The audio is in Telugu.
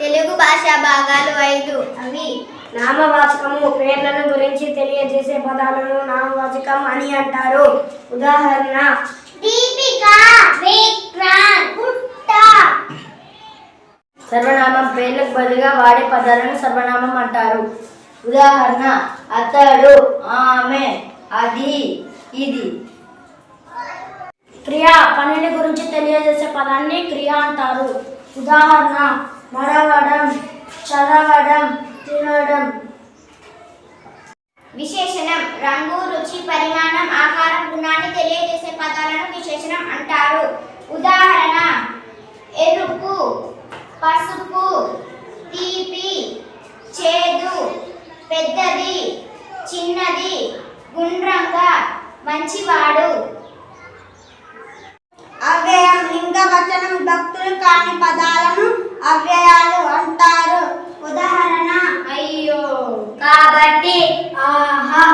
తెలుగు భాష భాగాలు ఐదు. అవి నామవాచకము పేర్లను గురించి తెలియజేసే పదాలను నామవాచకం అని అంటారు. ఉదాహరణ దీపిక విక్రాంత్ పుట్ట సర్వనామం పేర్లకు బదులుగా వాడే పదాలను సర్వనామం అంటారు. ఉదాహరణ అతడు ఆమె అది ఇది. క్రియ పనిని గురించి తెలియజేసే పదాన్ని క్రియ అంటారు. ఉదాహరణ తినడం విశేషణం రంగు రుచి పరిమాణం ఆకారం గుణాన్ని తెలియజేసే పదాలను విశేషణం అంటారు. ఉదాహరణ ఎరుపు పసుపు తీపి చేదు పెద్దది చిన్నది గుండ్రంగా మంచివాడు. అవ్యయం లింగవచనం భక్తులు కాని పదాలను కాబట్టి ఆహా